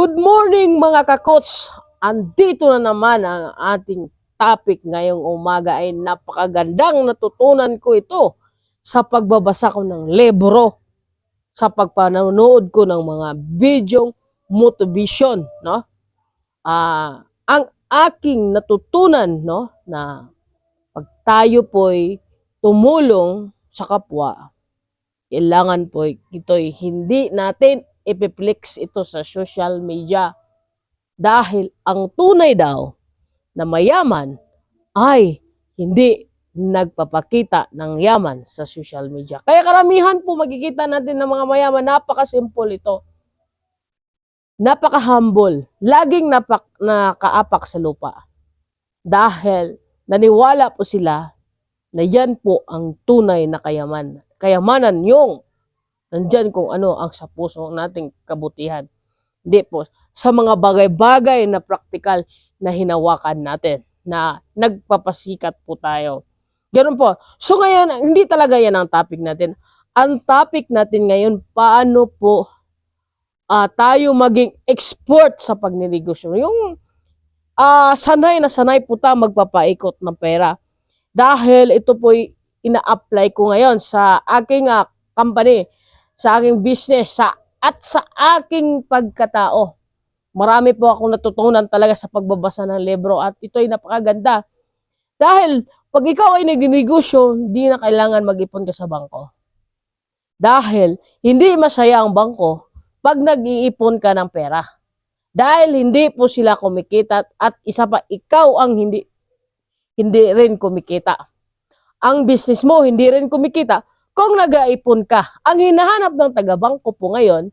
Good morning mga kakots! Andito na naman ang ating topic ngayong umaga ay napakagandang natutunan ko ito sa pagbabasa ko ng libro, sa pagpanonood ko ng mga bidyong motivation, no? Ah, ang aking natutunan, no, na pag tayo po'y tumulong sa kapwa, kailangan po ito'y hindi natin ipiplex ito sa social media. Dahil ang tunay daw na mayaman ay hindi nagpapakita ng yaman sa social media. Kaya karamihan po makikita natin ng mga mayaman, napaka-simple ito. Napaka-humble. Laging napak, nakaapak sa lupa. Dahil naniwala po sila na yan po ang tunay na kayaman. Kayamanan yung nandyan kung ano ang sa puso nating kabutihan. Hindi po, sa mga bagay-bagay na praktikal na hinawakan natin, na nagpapasikat po tayo. Ganun po. So ngayon, hindi talaga yan ang topic natin. Ang topic natin ngayon, paano po ah, tayo maging expert sa pagninegosyo. Yung ah, sanay na sanay po tayo magpapaikot ng pera. Dahil ito po ina-apply ko ngayon sa aking ah, company, sa aking business, sa at sa aking pagkatao. Marami po akong natutunan talaga sa pagbabasa ng libro at ito'y napakaganda. Dahil pag ikaw ay nagninegosyo, hindi na kailangan mag-ipon ka sa bangko. Dahil hindi masaya ang bangko pag nag-iipon ka ng pera. Dahil hindi po sila kumikita at isa pa ikaw ang hindi hindi rin kumikita. Ang business mo hindi rin kumikita kung nag-aipon ka. Ang hinahanap ng taga-bangko po ngayon,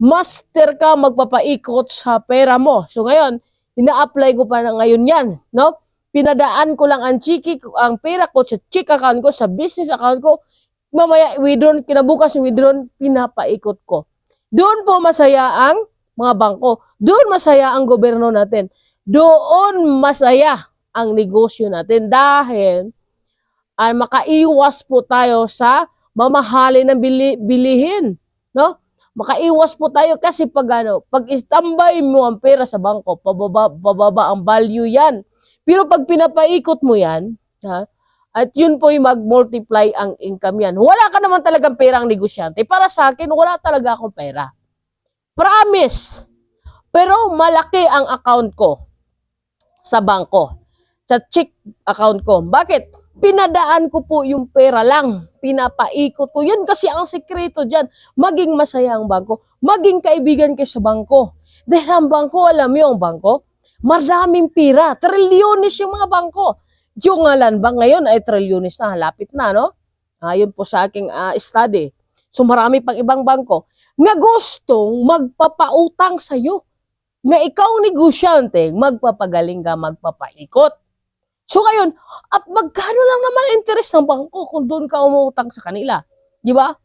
master ka magpapaikot sa pera mo. So ngayon, ina-apply ko pa na ngayon yan, no? Pinadaan ko lang ang chiki, ang pera ko sa check account ko, sa business account ko. Mamaya, withdraw, kinabukas yung withdraw, pinapaikot ko. Doon po masaya ang mga bangko. Doon masaya ang gobyerno natin. Doon masaya ang negosyo natin dahil ay makaiwas po tayo sa mamahalin ng bili, bilihin, no? Makaiwas po tayo kasi pag ano, pag istambay mo ang pera sa bangko, pababa, pababa ang value yan. Pero pag pinapaikot mo yan, ha, at yun po yung mag-multiply ang income yan. Wala ka naman talagang perang negosyante. Para sa akin, wala talaga akong pera. Promise. Pero malaki ang account ko sa bangko. Sa check account ko. Bakit? Pinadaan ko po yung pera lang. Pinapaikot ko. Yun kasi ang sekreto dyan. Maging masaya ang bangko. Maging kaibigan kayo sa bangko. Dahil ang bangko, alam mo yung bangko? Maraming pira. Trilyonis yung mga bangko. Yung land bank ngayon ay trilyonis na. Lapit na, no? Ayon po sa aking ah, study. So marami pang ibang bangko nga gustong magpapautang sa'yo. Nga ikaw negosyante, magpapagaling ka, magpapaikot. So ngayon, at magkano lang naman interest ng bangko kung doon ka umutang sa kanila? Di ba?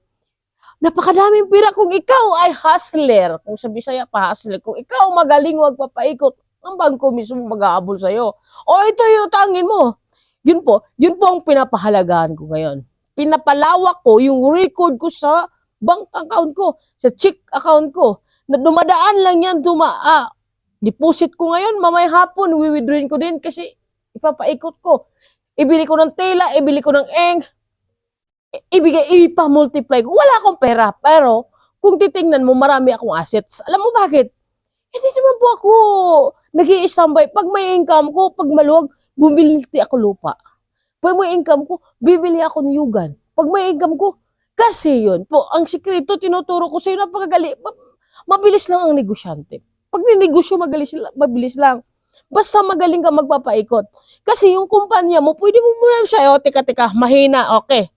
Napakadaming pira kung ikaw ay hustler, kung sa Bisaya pa hustler, kung ikaw magaling magpapaikot, ang bangko mismo mag-aabol sa'yo. O ito yung utangin mo. Yun po, yun po ang pinapahalagahan ko ngayon. Pinapalawak ko yung record ko sa bank account ko, sa check account ko, na dumadaan lang yan, duma, ah, deposit ko ngayon, mamay hapon, wiwithdrawin ko din kasi ipapaikot ko. Ibili ko ng tela, ibili ko ng eng, ibigay, ipa-multiply ko. Wala akong pera, pero kung titingnan mo, marami akong assets. Alam mo bakit? Hindi naman po ako nag standby Pag may income ko, pag maluwag, bumili ako lupa. Pag may income ko, bibili ako ng yugan. Pag may income ko, kasi yun po, ang sikreto, tinuturo ko sa'yo, napakagali, ma- mabilis lang ang negosyante. Pag ninegosyo, magalis, mabilis lang. Basta magaling ka magpapaikot. Kasi yung kumpanya mo, pwede mo muna siya, o, teka, teka, mahina, okay.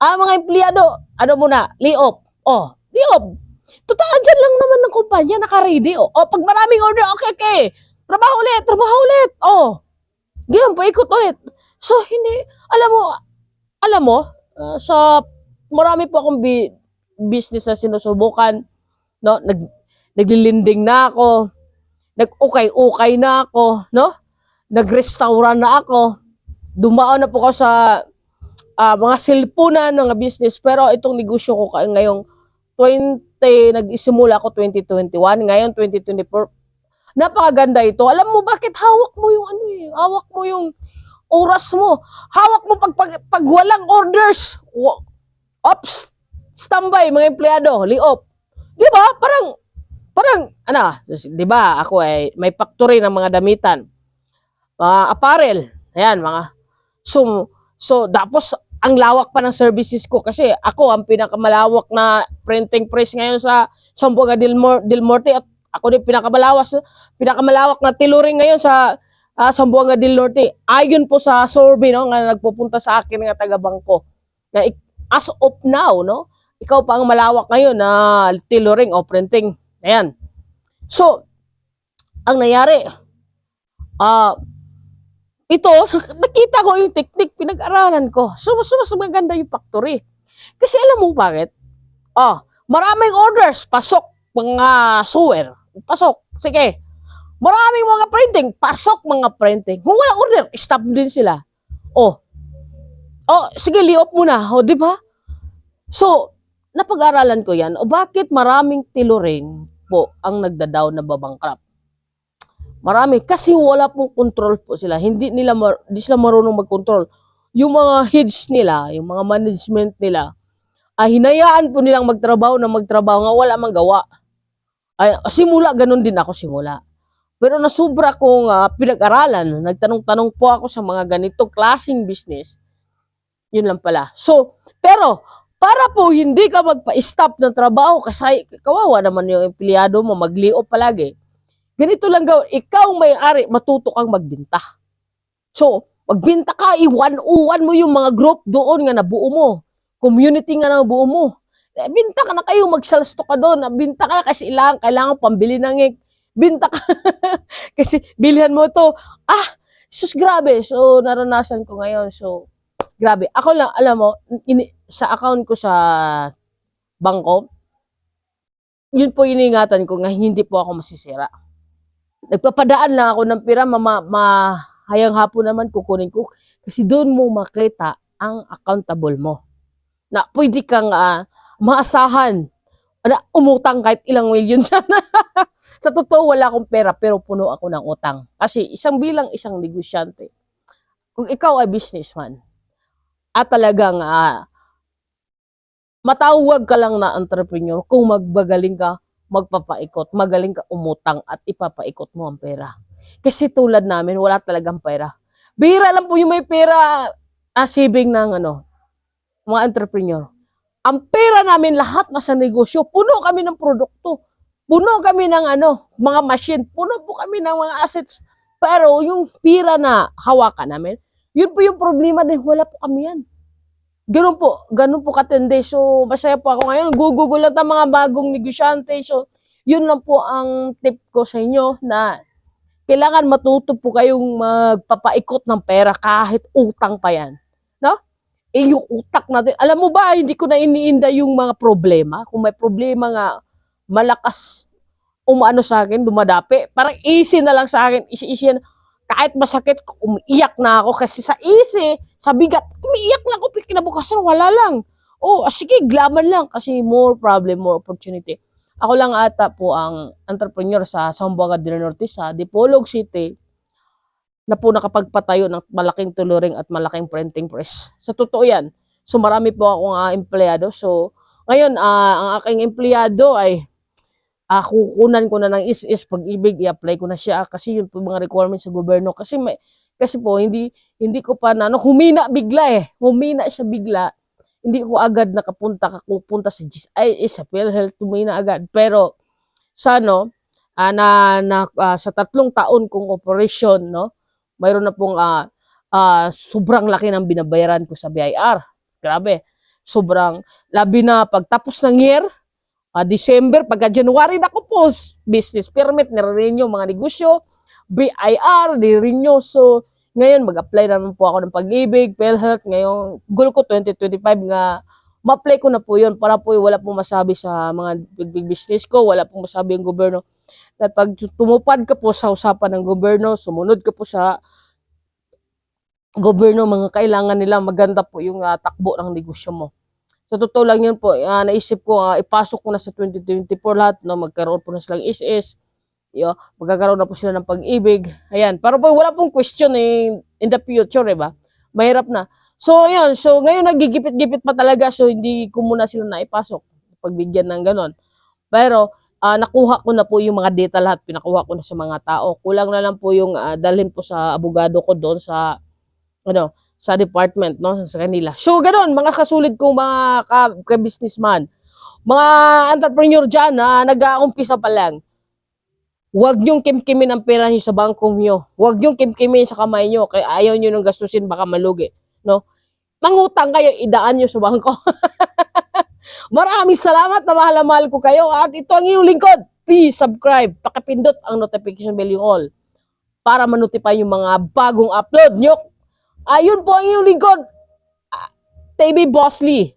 Ah, mga empleyado, ano muna, lay-off. Oh, lay-off. Totoo, dyan lang naman ng kumpanya, naka-ready, oh. Oh, pag maraming order, okay, okay. Trabaho ulit, trabaho ulit. Oh, ganyan, paikot ulit. So, hindi, alam mo, alam mo, ah, sa marami po akong bi- business na sinusubukan, no? Nag, naglilinding na ako, nag-ukay-ukay na ako, no? Nag-restaurant na ako, dumaan na po ako sa ah, mga silpunan ng business, pero itong negosyo ko kay ngayong 20, 20, nag-isimula ako 2021, ngayon 2024. Napakaganda ito. Alam mo bakit hawak mo yung ano eh, hawak mo yung oras mo. Hawak mo pag, pag, pag walang orders. Ops, standby mga empleyado, liop. Di ba? Parang, parang, ano, di ba, ako ay may factory ng mga damitan. Mga apparel. Ayan, mga, so, so, tapos, ang lawak pa ng services ko kasi ako ang pinakamalawak na printing press ngayon sa Sambuanga del, Mor- del Norte at ako din pinakamalawas pinakamalawak na tiluring ngayon sa uh, Sambuanga del Norte. Ayon po sa survey no nga nagpupunta sa akin nga taga bangko. As of now no, ikaw pa ang malawak ngayon na tiluring o printing. Ayan. So, ang nangyari, ah, ito, nakita ko yung technique, pinag-aralan ko. So, mas, mas maganda yung factory. Kasi alam mo bakit? Ah, maraming orders, pasok, mga sewer, pasok, sige. Maraming mga printing, pasok mga printing. Kung wala order, stop din sila. Oh, oh, sige, liop muna. O, di ba? So, napag-aralan ko yan. O, bakit maraming tiluring po ang nagda-down na babangkrap? Marami kasi wala pong control po sila. Hindi nila hindi sila marunong mag-control. Yung mga heads nila, yung mga management nila, ay hinayaan po nilang magtrabaho na magtrabaho nga wala mang gawa. Ay, simula ganun din ako simula. Pero nasubra kong ah, pinag-aralan, nagtanong-tanong po ako sa mga ganitong klaseng business. Yun lang pala. So, pero para po hindi ka magpa-stop ng trabaho kasi kawawa naman yung empleyado mo, maglio palagi ganito lang gawin, ikaw may-ari, matuto kang magbinta. So, magbinta ka, iwan-uwan mo yung mga group doon nga nabuo mo. Community nga nabuo mo. Eh, binta ka na kayo, magsalsto ka doon. Binta ka kasi ilang, kailangan pambili ng egg. Binta ka. kasi bilhan mo to. Ah, sus grabe. So, naranasan ko ngayon. So, grabe. Ako lang, alam mo, ini, sa account ko sa bangko, yun po iningatan ko nga hindi po ako masisira nagpapadaan lang ako ng pira, mama, ma, hayang hapon naman kukunin ko. Kasi doon mo makita ang accountable mo. Na pwede kang ah, maasahan na umutang kahit ilang milyon sana. Sa totoo, wala akong pera pero puno ako ng utang. Kasi isang bilang isang negosyante, kung ikaw ay businessman, at talagang ah, matawag ka lang na entrepreneur kung magbagaling ka magpapaikot, magaling ka umutang at ipapaikot mo ang pera. Kasi tulad namin, wala talagang pera. Bihira lang po yung may pera ah, saving ng ano, mga entrepreneur. Ang pera namin lahat nasa negosyo, puno kami ng produkto. Puno kami ng ano, mga machine, puno po kami ng mga assets. Pero yung pera na hawakan namin, yun po yung problema din, wala po kami yan. Ganun po, ganun po katindi. So, masaya po ako ngayon. Gugugulo lang ang mga bagong negosyante. So, yun lang po ang tip ko sa inyo na kailangan matuto po kayong magpapaikot ng pera kahit utang pa yan. No? Eh, yung utak natin. Alam mo ba, hindi ko na iniinda yung mga problema. Kung may problema nga, malakas umano sa akin, dumadapi. Parang easy na lang sa akin. Easy-easy na kahit masakit, umiiyak na ako kasi sa easy, sa bigat, umiiyak lang ako, kinabukasan, wala lang. Oh, ah, sige, glaman lang kasi more problem, more opportunity. Ako lang ata po ang entrepreneur sa Sambuanga del Norte sa Dipolog City na po nakapagpatayo ng malaking tuluring at malaking printing press. Sa totoo yan. So marami po akong uh, empleyado. So ngayon, uh, ang aking empleyado ay uh, kukunan ko na ng is-is pag-ibig, i-apply ko na siya kasi yun po mga requirements sa gobyerno. Kasi may, kasi po, hindi, hindi ko pa na, no, humina bigla eh. Humina siya bigla. Hindi ko agad nakapunta, kakupunta sa. Ay, eh, sa PhilHealth, humina agad. Pero, sa no, uh, na, na uh, sa tatlong taon kong operation, no, mayroon na pong uh, uh, sobrang laki ng binabayaran ko sa BIR. Grabe. Sobrang labi na pagtapos ng year, uh, December, pagka January na ko po, business permit, nire-renew mga negosyo, BIR, nire-renew. So, ngayon, mag-apply na naman po ako ng pag-ibig, PhilHealth. Ngayon, goal ko 2025 nga, ma-apply ko na po yun para po wala pong masabi sa mga big, big business ko, wala pong masabi ang gobyerno. At pag tumupad ka po sa usapan ng gobyerno, sumunod ka po sa gobyerno, mga kailangan nila maganda po yung uh, takbo ng negosyo mo. Sa totoo lang yun po, ah, naisip ko ah, ipasok ko na sa 2024 lahat, no, magkaroon po na silang SS, yo, magkakaroon na po sila ng pag-ibig. Ayan, para po wala pong question eh, in the future, eh ba? Mahirap na. So, yun. So, ngayon nagigipit-gipit pa talaga. So, hindi ko muna sila naipasok. Pagbigyan ng ganon. Pero, ah, nakuha ko na po yung mga data lahat. Pinakuha ko na sa mga tao. Kulang na lang po yung ah, dalhin po sa abogado ko doon sa, ano, sa department, no, sa kanila. So, ganon, mga kasulid kong mga ka- ka-businessman, mga entrepreneur dyan na nag-aumpisa pa lang, Huwag niyong kimkimin ang pera niyo sa bangko niyo. Huwag niyong kimkimin sa kamay niyo. Kaya ayaw niyo nang gastusin, baka malugi. No? Mangutang kayo, idaan niyo sa bangko. Maraming salamat na mahal na mahal ko kayo. At ito ang iyong lingkod. Please subscribe. Pakipindot ang notification bell yung all para manotify yung mga bagong upload nyo. Ayun po ang iyong lingkod. Ah, TV Boss Lee.